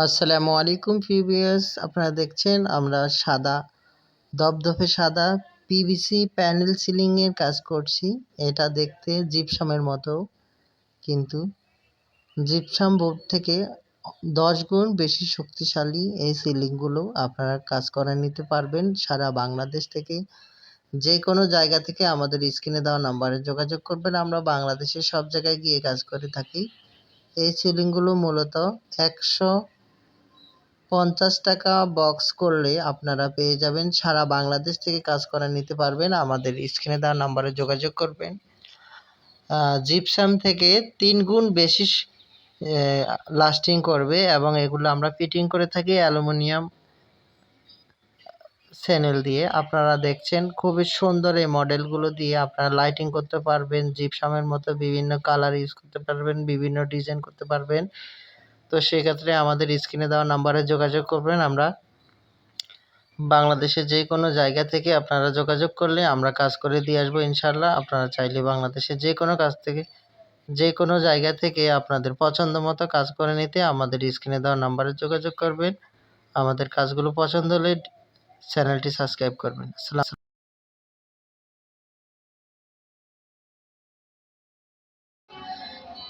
আসসালামু আলাইকুম পিভিএস আপনারা দেখছেন আমরা সাদা দপদপে সাদা পিভিসি প্যানেল সিলিং এর কাজ করছি। এটা দেখতে জিপসামের মতো, কিন্তু জিপসাম বোর্ড থেকে দশ গুণ বেশি শক্তিশালী এই সিলিংগুলো আপনারা কাজ করে নিতে পারবেন সারা বাংলাদেশ থেকে। যে কোনো জায়গা থেকে আমাদের স্ক্রিনে দেওয়া নাম্বারে যোগাযোগ করবেন, আমরা বাংলাদেশের সব জায়গায় গিয়ে কাজ করে থাকি। এই সিলিংগুলো মূলত একশো পঞ্চাশ টাকা বক্স করলে আপনারা পেয়ে যাবেন। সারা বাংলাদেশ থেকে কাজ করা নিতে পারবেন। আমাদের স্ক্রিনে দেওয়া নাম্বারে যোগাযোগ করবেন। জিপসাম থেকে তিন গুণ বেশি লাস্টিং করবে এবং এগুলো আমরা ফিটিং করে থাকি অ্যালুমিনিয়াম স্যানেল দিয়ে। আপনারা দেখছেন, খুবই সুন্দর এই মডেলগুলো দিয়ে আপনারা লাইটিং করতে পারবেন জিপসামের মতো বিভিন্ন কালার ইউজ করতে পারবেন, বিভিন্ন ডিজাইন করতে পারবেন। তো সেক্ষেত্রে আমাদের স্ক্রিনে দেওয়া নাম্বারে যোগাযোগ করবেন। আমরা বাংলাদেশের যে কোনো জায়গা থেকে আপনারা যোগাযোগ করলে আমরা কাজ করে দিয়ে আসব ইনশাল্লাহ আপনারা চাইলে বাংলাদেশের যে কোনো কাজ থেকে, যে কোনো জায়গা থেকে আপনাদের পছন্দ মতো কাজ করে নিতে আমাদের স্ক্রিনে দেওয়া নাম্বারে যোগাযোগ করবেন। আমাদের কাজগুলো পছন্দ হলে চ্যানেলটি সাবস্ক্রাইব করবেন।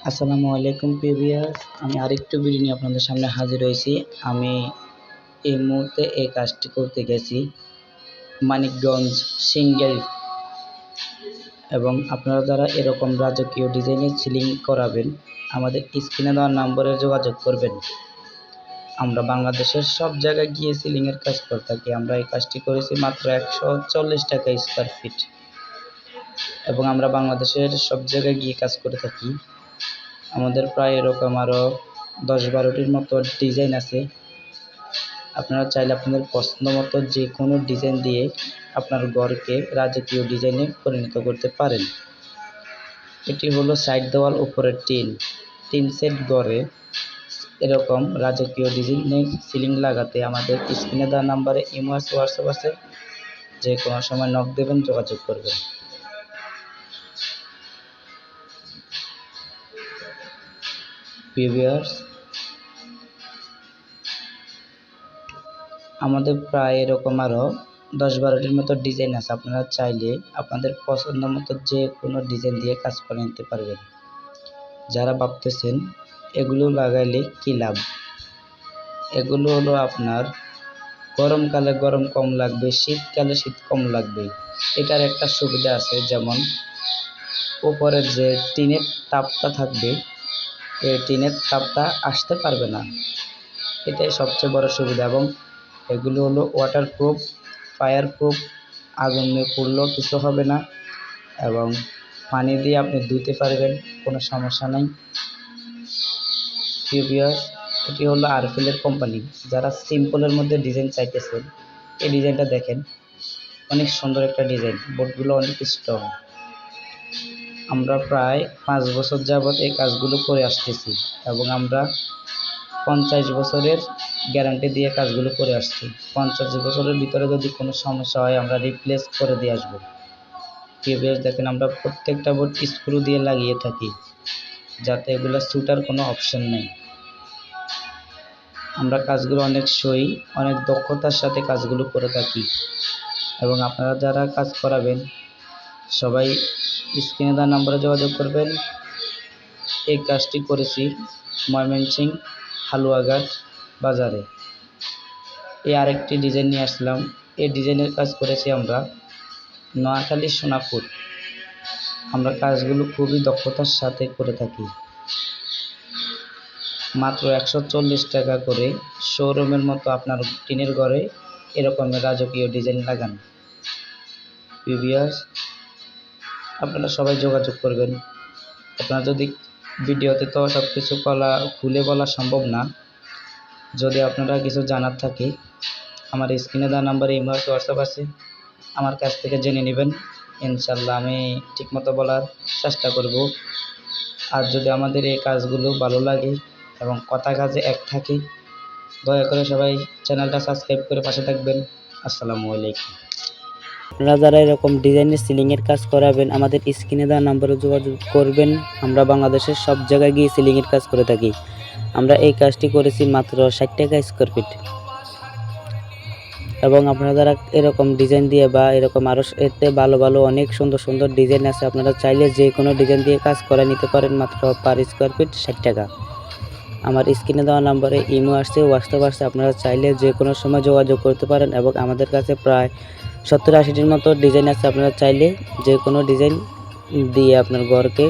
আসসালাম আলাইকুম প্রিভিয়াস আমি আরেকটু ভিডিও নিয়ে আপনাদের সামনে হাজির হয়েছি। আমি এই মুহূর্তে এই কাজটি করতে গেছি মানিকগঞ্জ সিঙ্গেল এবং আপনারা যারা এরকম রাজকীয় ডিজাইনের সিলিং করাবেন, আমাদের স্ক্রিনে দেওয়া নম্বরে যোগাযোগ করবেন। আমরা বাংলাদেশের সব জায়গায় গিয়ে সিলিংয়ের কাজ করে থাকি। আমরা এই কাজটি করেছি মাত্র একশো চল্লিশ টাকা স্কোয়ার ফিট এবং আমরা বাংলাদেশের সব জায়গায় গিয়ে কাজ করে থাকি। আমাদের প্রায় এরকম আরও দশ বারোটির মতো ডিজাইন আছে। আপনারা চাইলে আপনাদের পছন্দ মতো যে কোনো ডিজাইন দিয়ে আপনার ঘরকে রাজকীয় ডিজাইনে পরিণত করতে পারেন। এটি হলো সাইড দেওয়াল, উপরের টিন। টিন সেট গড়ে এরকম রাজকীয় ডিজাইনের সিলিং লাগাতে আমাদের স্ক্রিনে দেওয়া নাম্বারে ইমো আছে, হোয়াটসঅ্যাপ আছে। যে কোনো সময় নক দেবেন, যোগাযোগ করবেন। ভিউয়ার্স আমাদের প্রায় এরকম আরও দশ বারোটির মতো ডিজাইন আছে, আপনারা চাইলে আপনাদের পছন্দ মতো যে কোনো ডিজাইন দিয়ে কাজ করে নিতে পারবেন। যারা ভাবতেছেন এগুলো লাগাইলে কী লাভ? এগুলো হলো আপনার গরমকালে গরম কম লাগবে শীতকালে শীত কম লাগবে। এটার একটা সুবিধা আছে, যেমন উপরের যে টিনের তাপটা থাকবে এই টিনের তাপটা আসতে পারবে না। এটাই সবচেয়ে বড় সুবিধা এবং এগুলো হলো ওয়াটারপ্রুফ ফায়ার প্রুফ আগুনে পড়লেও কিছু হবে না এবং পানি দিয়ে আপনি ধুতে পারবেন, কোনো সমস্যা নেই। প্রিভিয়াস এটি হলো আরফিলের কোম্পানি যারা সিম্পলের মধ্যে ডিজাইন চাইতেছেন, এই ডিজাইনটা দেখেন। অনেক সুন্দর একটা ডিজাইন বোর্ডগুলো অনেক স্ট্রং আমরা প্রায় পাঁচ বছর যাবৎ এই কাজগুলো করে আসতেছি এবং আমরা পঞ্চাশ বছরের গ্যারান্টি দিয়ে কাজগুলো করে আসছি। পঞ্চাশ বছরের ভিতরে যদি কোনো সমস্যা হয়, আমরা রিপ্লেস করে দিয়ে আসব। প্রিভিয়াস দেখেন, আমরা প্রত্যেকটা বোর্ড স্ক্রু দিয়ে লাগিয়ে থাকি, যাতে এগুলো ছুটার কোনো অপশন নেই। আমরা কাজগুলো অনেক সই, অনেক দক্ষতার সাথে কাজগুলো করে থাকি। এবং আপনারা যারা কাজ করাবেন সবাই স্ক্রিনে দেওয়া নম্বরে যোগাযোগ করবেন। এই কাজটি করেছি ময়মনসিং হালুয়াঘাট বাজারে। এই আরেকটি ডিজাইন নিয়ে আসলাম। এই ডিজাইনের কাজ করেছি আমরা নোয়াখালী সোনাপুর। আমরা কাজগুলো খুবই দক্ষতার সাথে করে থাকি। মাত্র একশো চল্লিশ টাকা করে শোরুমের মতো আপনার টিনের ঘরে এরকমের রাজকীয় ডিজাইন লাগান। পিভিয়াস আপনারা সবাই যোগাযোগ করবেন। আপনারা যদি ভিডিওতে তো সব কিছু বলা, খুলে বলা সম্ভব না, যদি আপনারা কিছু জানার থাকে, আমার স্ক্রিনে দেওয়া নাম্বারে ইমো হোয়াটসঅ্যাপ আছে, আমার কাছ থেকে জেনে নেবেন। ইনশাল্লাহ আমি ঠিকমতো বলার চেষ্টা করব। আর যদি আমাদের এই কাজগুলো ভালো লাগে এবং কথা কাজে এক থাকে, দয়া করে সবাই চ্যানেলটা সাবস্ক্রাইব করে পাশে থাকবেন। আসসালামু আলাইকুম। আপনারা যারা এরকম ডিজাইনের সিলিংয়ের কাজ করাবেন, আমাদের স্ক্রিনে দেওয়া নাম্বারে যোগাযোগ করবেন। আমরা বাংলাদেশের সব জায়গায় গিয়ে সিলিংয়ের কাজ করে থাকি। আমরা এই কাজটি করেছি মাত্র ষাট টাকা স্কোয়ার ফিট এবং আপনারা যারা এরকম ডিজাইন দিয়ে বা এরকম আরও এতে ভালো ভালো, অনেক সুন্দর সুন্দর ডিজাইন আছে, আপনারা চাইলে যে কোনো ডিজাইন দিয়ে কাজ করে নিতে পারেন মাত্র পার স্কোয়ার ফিট ষাট টাকা। আমার স্ক্রিনে দেওয়া নাম্বারে ইমো আসছে, হোয়াটসঅ্যাপ আসছে, আপনারা চাইলে যে কোনো সময় যোগাযোগ করতে পারেন এবং আমাদের কাছে প্রায় সত্তর আশিটির মতো ডিজাইন আছে আপনারা চাইলে যে কোনো ডিজাইন দিয়ে আপনার ঘরকে